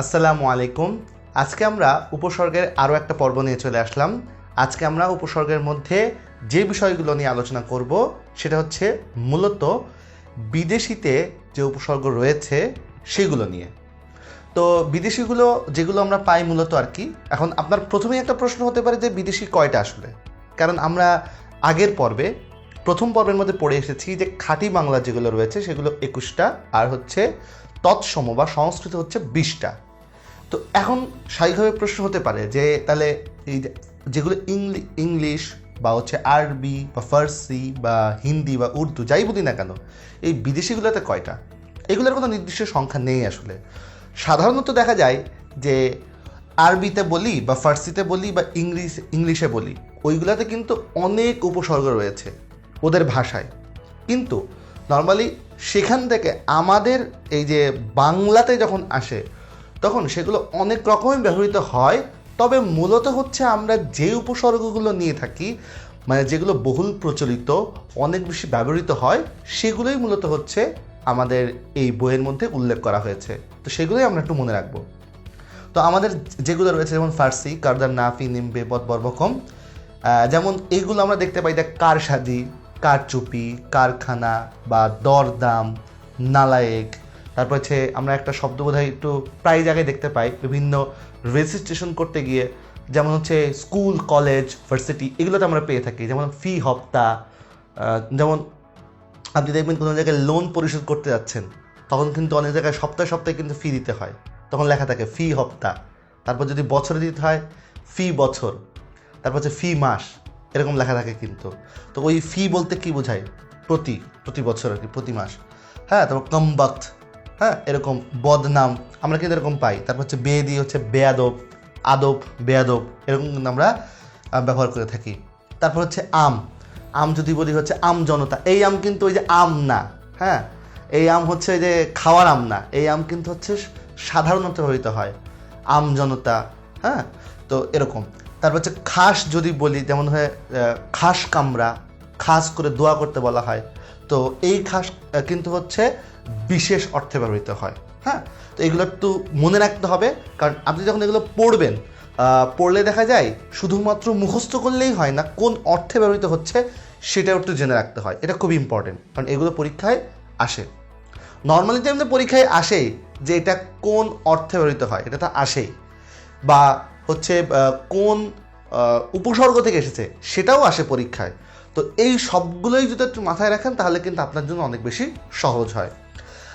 আসসালামু আলাইকুম। আজকে আমরা উপসর্গের আরও একটা পর্ব নিয়ে চলে আসলাম। আজকে আমরা উপসর্গের মধ্যে যে বিষয়গুলো নিয়ে আলোচনা করব, সেটা হচ্ছে মূলত বিদেশিতে যে উপসর্গ রয়েছে, সেগুলো নিয়ে। তো বিদেশিগুলো যেগুলো আমরা পাই মূলত আর কি, এখন আপনার প্রথমেই একটা প্রশ্ন হতে পারে যে বিদেশি কয়টা আসলে? কারণ আমরা আগের পর্বে, প্রথম পর্বের মধ্যে পড়ে এসেছি যে খাঁটি বাংলা যেগুলো রয়েছে, সেগুলো একুশটা, আর হচ্ছে তৎসম বা সংস্কৃত হচ্ছে বিশটা। তো এখন স্বাভাবিকভাবে প্রশ্ন হতে পারে যে তাহলে এই যেগুলো ইংলি, ইংলিশ বা হচ্ছে আরবি বা ফার্সি বা হিন্দি বা উর্দু যাই বলি না কেন, এই বিদেশিগুলোতে কয়টা? এগুলোর কোনো নির্দিষ্ট সংখ্যা নেই আসলে। সাধারণত দেখা যায় যে আরবিতে বলি বা ফার্সিতে বলি বা ইংলিশ, ইংলিশে বলি, ওইগুলোতে কিন্তু অনেক উপসর্গ রয়েছে ওদের ভাষায়। কিন্তু নর্মালি সেখান থেকে আমাদের এই যে বাংলাতে যখন আসে তখন সেগুলো অনেক রকমই ব্যবহৃত হয়, তবে মূলত হচ্ছে আমরা যে উপসর্গগুলো নিয়ে থাকি মানে যেগুলো বহুল প্রচলিত, অনেক বেশি ব্যবহৃত হয়, সেগুলোই মূলত হচ্ছে আমাদের এই বইয়ের মধ্যে উল্লেখ করা হয়েছে। তো সেগুলোই আমরা একটু মনে রাখব। তো আমাদের যেগুলো রয়েছে, যেমন ফার্সি কারদার নাফি, নিম্বে পদ বর্বকম যেমন এইগুলো আমরা দেখতে পাই দেখ কারসাজি, কারচুপি, কারখানা বা দরদাম, নালায়েক তারপর হচ্ছে আমরা একটা শব্দ বোধহয় একটু প্রায় জায়গায় দেখতে পাই, বিভিন্ন রেজিস্ট্রেশন করতে গিয়ে, যেমন হচ্ছে স্কুল কলেজ ভার্সিটি এগুলোতে আমরা পেয়ে থাকি। যেমন ফি হপ্তা যেমন আপনি দেখবেন কোনো জায়গায় লোন পরিশোধ করতে যাচ্ছেন, তখন কিন্তু অনেক জায়গায় সপ্তাহে সপ্তাহে কিন্তু ফি দিতে হয়। তখন লেখা থাকে ফি হপ্তা। তারপর যদি বছরে দিতে হয় ফি বছর। তারপর হচ্ছে ফি মাস। এরকম লেখা থাকে কিন্তু। তো ওই ফি বলতে কি বোঝায়? প্রতি প্রতি বছর আর কি, প্রতি মাস। হ্যাঁ তারপর কমবাক্ত হ্যাঁ এরকম বদনাম, আমরা কিন্তু এরকম পাই। তারপর হচ্ছে বে দিয়ে হচ্ছে বেয়াদব, আদব, বেয়াদব, এরকম কিন্তু আমরা ব্যবহার করে থাকি। তারপর হচ্ছে আম। আম যদি বলি হচ্ছে আম জনতা, এই আম কিন্তু ওই যে আম না হ্যাঁ? এই আম হচ্ছে ওই যে খাওয়ার আম না, এই আম কিন্তু হচ্ছে সাধারণত ব্যবহৃত হয়, আম জনতা হ্যাঁ? তো এরকম। তারপর হচ্ছে খাস যদি বলি, যেমন হয় খাস কামরা, খাস করে দোয়া করতে বলা হয়, তো এই খাস কিন্তু হচ্ছে বিশেষ অর্থে ব্যবহৃত হয়। হ্যাঁ? তো এগুলো একটু মনে রাখতে হবে, কারণ আপনি যখন এগুলো পড়বেন পড়লে দেখা যায় শুধুমাত্র মুখস্থ করলেই হয় না, কোন অর্থে ব্যবহৃত হচ্ছে সেটাও একটু জেনে রাখতে হয়। এটা খুব ইম্পর্টেন্ট কারণ এগুলো পরীক্ষায় আসে। নর্মালি তো পরীক্ষায় আসেই যে এটা কোন অর্থে ব্যবহৃত হয়, এটা তো আসেই। বা হচ্ছে কোন উপসর্গ থেকে এসেছে, সেটাও আসে পরীক্ষায়। তো এই সবগুলোই যদি একটু মাথায় রাখেন, তাহলে কিন্তু আপনার জন্য অনেক বেশি সহজ হয়।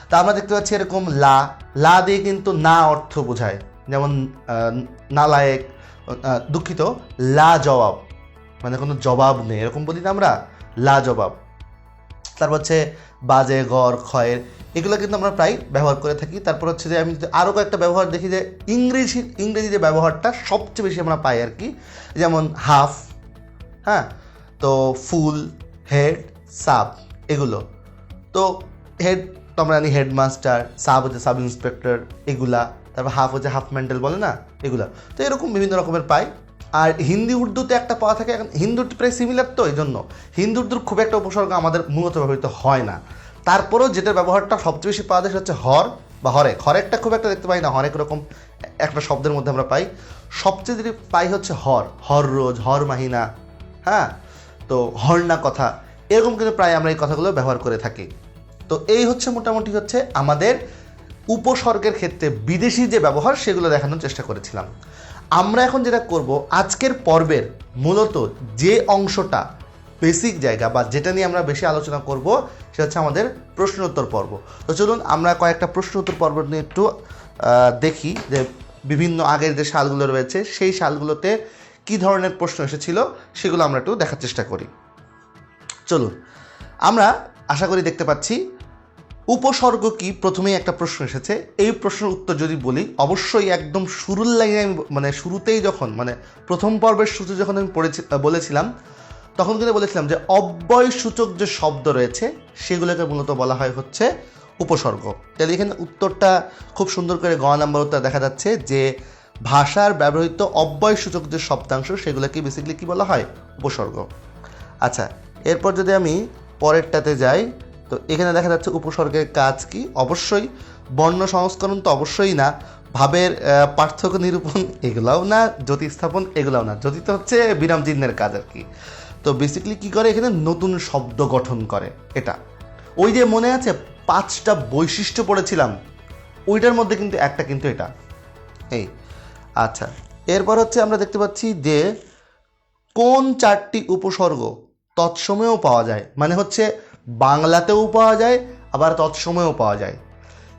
তা আমরা দেখতে পাচ্ছি এরকম লা। লা দিয়ে কিন্তু না অর্থ বোঝায়। যেমন নালায়েক দুঃখিত, লা জবাব। মানে কোনো জবাব নেই। এরকম বলি না আমরা, লা জবাব। তারপর হচ্ছে বাজে, গড়, ক্ষয়ের, এগুলো কিন্তু আমরা প্রায় ব্যবহার করে থাকি। তারপর হচ্ছে যে আমি আরও কয়েকটা ব্যবহার দেখি যে ইংরেজি ইংরেজি যে ব্যবহারটা সবচেয়ে বেশি আমরা পাই আর কি। যেমন হাফ হ্যাঁ? তো ফুল, হেড সাপ এগুলো। তো হেড তো জানি হেডমাস্টার সাব হচ্ছে সাব ইন্সপেক্টর, এগুলা। তারপর হাফ হচ্ছে হাফ মেন্টাল বলে না? এগুলা। তো এরকম বিভিন্ন রকমের পাই। আর হিন্দি, উর্দুতে একটা পাওয়া থাকে, এখন হিন্দি প্রায় সিমিলার তো এই জন্য হিন্দি, উর্দুর খুব একটা উপসর্গ আমাদের মূলত ব্যবহৃত হয় না। তারপরেও যেটার ব্যবহারটা সবচেয়ে বেশি পাওয়া যায় হচ্ছে হর বা হরেক। হরেকটা খুব একটা দেখতে পাই না, হরেক রকম একটা শব্দের মধ্যে আমরা পাই। সবচেয়ে যেটি পাই হচ্ছে হর। হর রোজ, হর মাহিনা হ্যাঁ? তো হর হর্না কথা, এরকম কিন্তু প্রায় আমরা এই কথাগুলো ব্যবহার করে থাকি। তো এই হচ্ছে মোটামুটি হচ্ছে আমাদের উপসর্গের ক্ষেত্রে বিদেশি যে ব্যবহার, সেগুলো দেখানোর চেষ্টা করেছিলাম। আমরা এখন যেটা করব, আজকের পর্বের মূলত যে অংশটা বেসিক জায়গা বা যেটা নিয়ে আমরা বেশি আলোচনা করব, সেটা হচ্ছে আমাদের প্রশ্ন উত্তর পর্ব। তো চলুন, আমরা কয়েকটা প্রশ্ন উত্তর পর্ব নিয়ে একটু দেখি যে বিভিন্ন আগের যে সালগুলো রয়েছে, সেই সালগুলোতে কী ধরনের প্রশ্ন এসেছিল, সেগুলো আমরা একটু দেখার চেষ্টা করি। চলুন, আমরা আশা করি দেখতে পাচ্ছি উপসর্গ কি? প্রথমেই একটা প্রশ্ন এসেছে। এই প্রশ্নের উত্তর যদি বলি, অবশ্যই একদম শুরুর লাইনে আমি মানে শুরুতেই যখন মানে প্রথম পর্বের শুরুতে যখন আমি পড়েছি বলেছিলাম, তখন কিন্তু বলেছিলাম যে অব্যয় সূচক যে শব্দ রয়েছে, সেগুলোকে মূলত বলা হয় হচ্ছে উপসর্গ। তাহলে এখানে উত্তরটা খুব সুন্দর করে গ নাম্বার উত্তর দেখা যাচ্ছে যে ভাষার ব্যবহৃত অব্যয় সূচক যে শব্দাংশ, সেগুলোকে বেসিক্যালি কি বলা হয়? উপসর্গ। আচ্ছা এরপর যদি আমি পরেরটাতে যাই তো এখানে দেখা যাচ্ছে উপসর্গের কাজ কি? অবশ্যই বর্ণ সংস্করণ তো অবশ্যই না, ভাবের পার্থক্য নিরূপণ এগুলাও না জ্যোতি স্থাপন এগুলাও না। জ্যোতি তো হচ্ছে বিরাম চিহ্নের কাজ আর কি। তো বেসিক্যালি কি করে? এখানে নতুন শব্দ গঠন করে এটা। ওই যে মনে আছে পাঁচটা বৈশিষ্ট্য পড়েছিলাম, ওইটার মধ্যে কিন্তু একটা কিন্তু এটা। এই আচ্ছা। এরপর হচ্ছে আমরা দেখতে পাচ্ছি যে কোন চারটি উপসর্গ তৎসময়েও পাওয়া যায়। মানে হচ্ছে বাংলাতেও পাওয়া যায়, আবার তৎসময়েও পাওয়া যায়।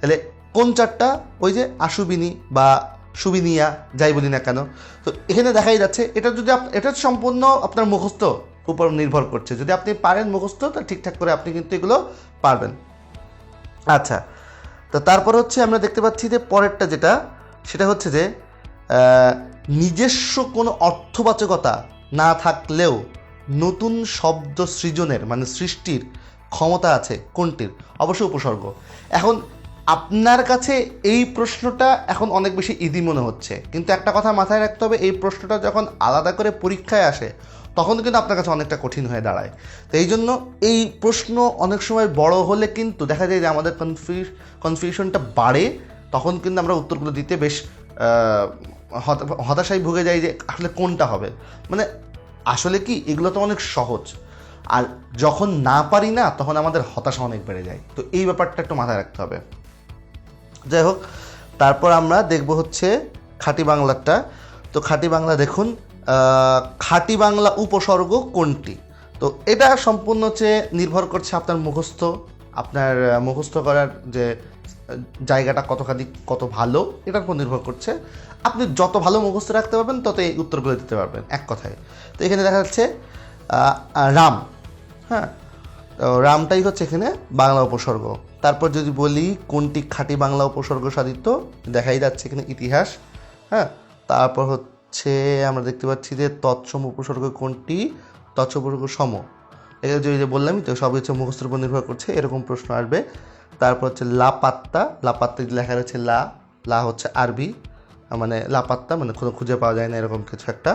তাহলে কোন চারটা? ওই যে আশুবিনী বা সুবিনিয়া, যাই বলি না কেন। তো এখানে দেখাই যাচ্ছে, এটা যদি এটা সম্পূর্ণ আপনার মুখস্থ উপর নির্ভর করছে। যদি আপনি পারেন মুখস্থ, তা ঠিকঠাক করে আপনি কিন্তু এগুলো পারবেন। আচ্ছা তো তারপর হচ্ছে আমরা দেখতে পাচ্ছি যে পরেরটা যেটা, সেটা হচ্ছে যে নিজস্ব কোনো অর্থবাচকতা না থাকলেও নতুন শব্দ সৃজনের মানে সৃষ্টির ক্ষমতা আছে কোনটির? অবশ্যই উপসর্গ। এখন আপনার কাছে এই প্রশ্নটা এখন অনেক বেশি ইদি মনে হচ্ছে। কিন্তু একটা কথা মাথায় রাখতে হবে, এই প্রশ্নটা যখন আলাদা করে পরীক্ষায় আসে, তখন কিন্তু আপনার কাছে অনেকটা কঠিন হয়ে দাঁড়ায়। তো এই জন্য এই প্রশ্ন অনেক সময় বড় হলে কিন্তু দেখা যায় যে আমাদের কনফিউজ কনফিউশনটা বাড়ে, তখন কিন্তু আমরা উত্তরগুলো দিতে বেশ হতাশায় ভুগে যাই যে আসলে কোনটা হবে। মানে আসলে কি? এগুলো তো অনেক সহজ। আর যখন না পারি না, তখন আমাদের হতাশা অনেক বেড়ে যায়। তো এই ব্যাপারটা একটু মাথায় রাখতে হবে। যাই হোক, তারপর আমরা দেখব হচ্ছে খাঁটি বাংলাটা। তো খাঁটি বাংলা দেখুন খাঁটি বাংলা উপসর্গ কোনটি? তো এটা সম্পূর্ণ হচ্ছে নির্ভর করছে আপনার মুখস্থ আপনার মুখস্থ করার যে জায়গাটা কতখানি, কত ভালো, এটার উপর নির্ভর করছে। আপনি যত ভালো মুখস্থ রাখতে পারবেন তত এই উত্তরগুলো দিতে পারবেন, এক কথায়। তো এখানে দেখা যাচ্ছে রাম। হ্যাঁ? রামটাই হচ্ছে এখানে বাংলা উপসর্গ। তারপর যদি বলি কোনটি খাঁটি বাংলা উপসর্গ সাধিত দেখাই যাচ্ছে এখানে ইতিহাস হ্যাঁ? তারপর হচ্ছে আমরা দেখতে পাচ্ছি যে তৎসম উপসর্গ কোনটি, তৎসম উপসর্গ সম। এটা যদি বললামই তো সব হচ্ছে মুখস্থের উপর নির্ভর করছে, এরকম প্রশ্ন আসবে। তারপর হচ্ছে লাপাত্তা লাপাত্তা লেখা রয়েছে লা লা হচ্ছে আরবি মানে লাপাত্তা মানে কোনো খুঁজে পাওয়া যায় না, এরকম কিছু একটা।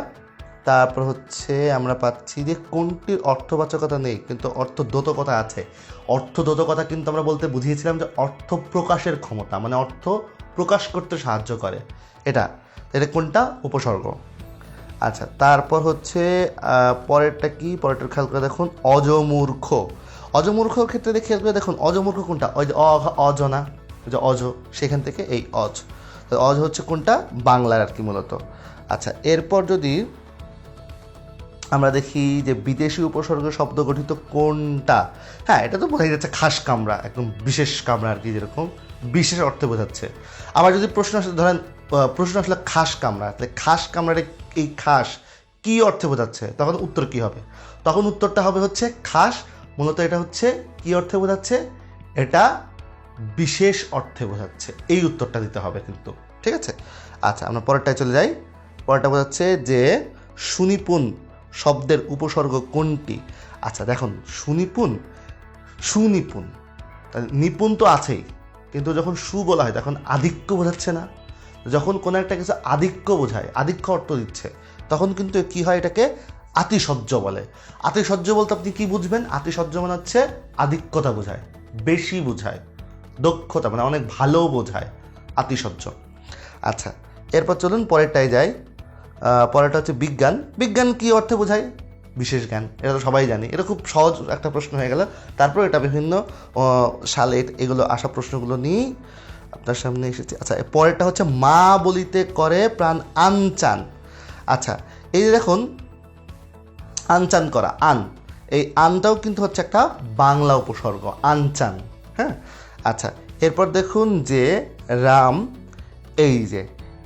তারপর হচ্ছে আমরা পাচ্ছি যে কোনটির অর্থবাচকতা নেই, কিন্তু অর্থদ্যোতকতা আছে। অর্থদ্যোতকতা কিন্তু আমরা বলতে বুঝিয়েছিলাম যে অর্থ প্রকাশের ক্ষমতা মানে অর্থ প্রকাশ করতে সাহায্য করে। এটা এটা কোনটা? উপসর্গ। আচ্ছা তারপর হচ্ছে পরেরটা কি? পরেরটার খেয়াল করে দেখুন, অজমূর্খ। অজমূর্খর ক্ষেত্রে খেয়াল করে দেখুন, অজমূর্খ কোনটা? ওই যে অজনা যে অজ, সেখান থেকে এই অজ। অজ হচ্ছে কোনটা? বাংলার আর কি মূলত। আচ্ছা এরপর যদি আমরা দেখি যে বিদেশি উপসর্গ শব্দ গঠিত কোনটা? হ্যাঁ এটা তো বোঝাই যাচ্ছে খাস কামড়া একদম বিশেষ কামড়া আর কি যেরকম, বিশেষ অর্থে বোঝাচ্ছে। আবার যদি প্রশ্ন আসলে ধরেন প্রশ্ন আসলে খাস কামড়া তাহলে খাস কামড়াটা এই খাস কি অর্থে বোঝাচ্ছে? তখন উত্তর কি হবে? তখন উত্তরটা হবে হচ্ছে খাস, মূলত এটা হচ্ছে কি অর্থে বোঝাচ্ছে? এটা বিশেষ অর্থে বোঝাচ্ছে। এই উত্তরটা দিতে হবে কিন্তু, ঠিক আছে? আচ্ছা আমরা পরেরটায় চলে যাই। পরেরটা বোঝাচ্ছে যে সুনিপুণ শব্দের উপসর্গ কোনটি? আচ্ছা দেখুন, সুনিপুণ সুনিপুণ। নিপুণ তো আছেই, কিন্তু যখন সু বলা হয়, তখন আধিক্য বোঝাচ্ছে না। যখন কোনো একটা কিছু আধিক্য বোঝায়, আধিক্য অর্থ দিচ্ছে, তখন কিন্তু কি হয় এটাকে আতিশয্য বলে। আতিশয্য বলতে আপনি কি বুঝবেন? আতিশয্য মানে হচ্ছে আধিক্যতা বোঝায়, বেশি বোঝায়, দক্ষতা মানে অনেক ভালো বোঝায় আতিশয্য। আচ্ছা এরপর চলুন পরেরটায় যাই। পরেরটা হচ্ছে বিজ্ঞান। বিজ্ঞান কি অর্থে বোঝায়? বিশেষ জ্ঞান। এটা তো সবাই জানি। এটা খুব সহজ একটা প্রশ্ন হয়ে গেল। তারপর এটা বিভিন্ন সালে এগুলো আসা প্রশ্নগুলো নিয়েই আপনার সামনে এসেছে। আচ্ছা পরেরটা হচ্ছে মা বলিতে করে প্রাণ আনচান। আচ্ছা এই যে দেখুন, আনচান করা, আন। এই আনটাও কিন্তু হচ্ছে একটা বাংলা উপসর্গ, আনচান। হ্যাঁ? আচ্ছা এরপর দেখুন যে রাম, এই যে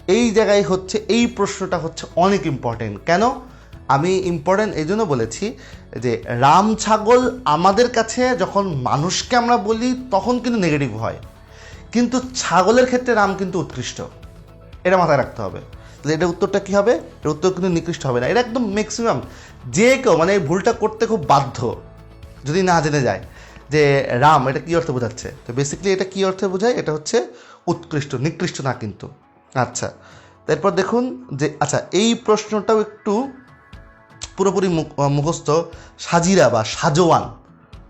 এই জায়গায় হচ্ছে, এই প্রশ্নটা হচ্ছে অনেক ইম্পর্টেন্ট কেন? আমি ইম্পর্টেন্ট এই জন্য বলেছি যে, রাম ছাগল আমাদের কাছে যখন মানুষকে আমরা বলি, তখন কিন্তু নেগেটিভ হয়। কিন্তু ছাগলের ক্ষেত্রে রাম কিন্তু উৎকৃষ্ট। এটা মাথায় রাখতে হবে। তাহলে এটা উত্তরটা কী হবে? এর উত্তর কিন্তু নিকৃষ্ট হবে না। এটা একদম ম্যাক্সিমাম যে কেউ মানে এই ভুলটা করতে খুব বাধ্য, যদি না জেনে যায় যে রাম, এটা কী অর্থে বোঝাচ্ছে? তো বেসিক্যালি এটা কী অর্থে বোঝায়? এটা হচ্ছে উৎকৃষ্ট, নিকৃষ্ট না কিন্তু। আচ্ছা তারপর দেখুন যে আচ্ছা এই প্রশ্নটাও একটু পুরোপুরি মুখস্থ, সাজিরা বা সাজোয়ান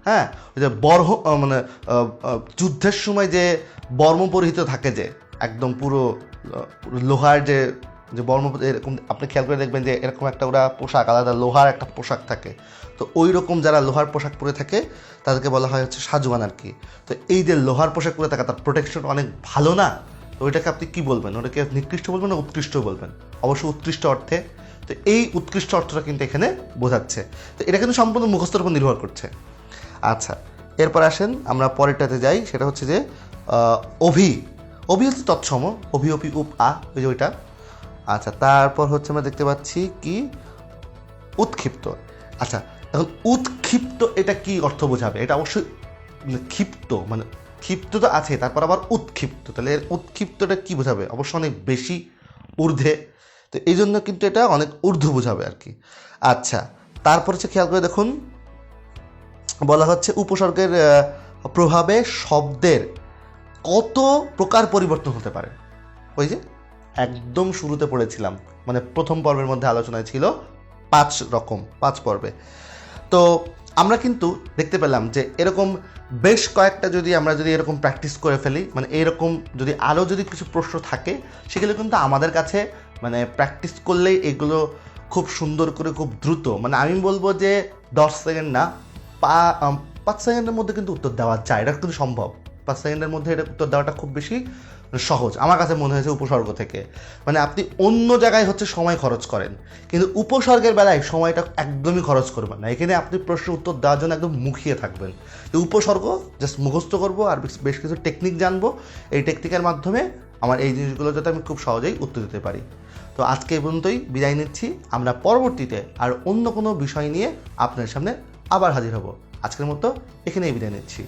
হ্যাঁ? ওই যে বর্হ মানে যুদ্ধের সময় যে বর্ম পরিহিত থাকে যে, একদম পুরো লোহার যে যে বর্ম, এরকম আপনি খেয়াল করে দেখবেন যে, এরকম একটা ওরা পোশাক, আলাদা লোহার একটা পোশাক থাকে। তো ওই রকম যারা লোহার পোশাক পরে থাকে, তাদেরকে বলা হয় হচ্ছে সাজুয়ান আর কি। তো এই যে লোহার পোশাক পরে থাকা, তার প্রোটেকশন অনেক ভালো না? তো ওইটাকে আপনি কি বলবেন? ওটাকে নিকৃষ্ট বলবেন না উৎকৃষ্ট বলবেন? অবশ্যই উৎকৃষ্ট অর্থে, তো এই উৎকৃষ্ট অর্থটা কিন্তু এখানে বোঝাচ্ছে। তো এটা কিন্তু সম্পূর্ণ মুখস্থর উপর নির্ভর করছে। আচ্ছা এরপর আসেন, আমরা পরেরটাতে যাই, সেটা হচ্ছে যে অভি। অভি হচ্ছে তৎসম, অভি অভি উপ, আ ওই যে ওইটা। আচ্ছা তারপর হচ্ছে আমরা দেখতে পাচ্ছি কি? উৎক্ষিপ্ত। আচ্ছা এখন উৎক্ষিপ্ত এটা কি অর্থ বোঝাবে? এটা অবশ্যই মানে ক্ষিপ্ত মানে ক্ষিপ্ত তো আছে, তারপর আবার উৎক্ষিপ্ত। তাহলে এর উৎক্ষিপ্তটা কী বোঝাবে? অবশ্য অনেক বেশি ঊর্ধ্বে। তো এই জন্য কিন্তু এটা অনেক ঊর্ধ্ব বোঝাবে আর কি। আচ্ছা তারপর হচ্ছে খেয়াল করে দেখুন, বলা হচ্ছে উপসর্গের প্রভাবে শব্দের কত প্রকার পরিবর্তন হতে পারে। ওই যে একদম শুরুতে পড়েছিলাম মানে প্রথম পর্বের মধ্যে আলোচনায় ছিল পাঁচ রকম, পাঁচ পর্বে। তো আমরা কিন্তু দেখতে পেলাম যে এরকম বেশ কয়েকটা যদি আমরা যদি এরকম প্র্যাকটিস করে ফেলি মানে এরকম যদি আরও যদি কিছু প্রশ্ন থাকে, সেগুলো কিন্তু আমাদের কাছে মানে প্র্যাকটিস করলেই এগুলো খুব সুন্দর করে খুব দ্রুত মানে আমি বলব যে দশ সেকেন্ড না, পা পাঁচ সেকেন্ডের মধ্যে কিন্তু উত্তর দেওয়া যায়, এটা কিন্তু সম্ভব। পাঁচ সেকেন্ডের মধ্যে এটা উত্তর দেওয়াটা খুব বেশি সহজ। আমার কাছে মনে হয়েছে উপসর্গ থেকে। মানে আপনি অন্য জায়গায় হচ্ছে সময় খরচ করেন। কিন্তু উপসর্গের বেলায় সময়টা একদমই খরচ করবেন না। এখানে আপনি প্রশ্ন উত্তর দেওয়ার জন্য একদম মুখিয়ে থাকবেন। তো উপসর্গ জাস্ট মুখস্থ করব আর বেশ- কিছু টেকনিক জানব। এই টেকনিকের মাধ্যমে আমার এই জিনিসগুলো যাতে আমি খুব সহজেই উত্তর দিতে পারি। তো আজকে এই পর্যন্তই, বিদায় নিচ্ছি। আমরা পরবর্তীতে আর অন্য কোনো বিষয় নিয়ে আপনার সামনে আবার হাজির হব। আজকের মতো এখানেই বিদায় নিচ্ছি।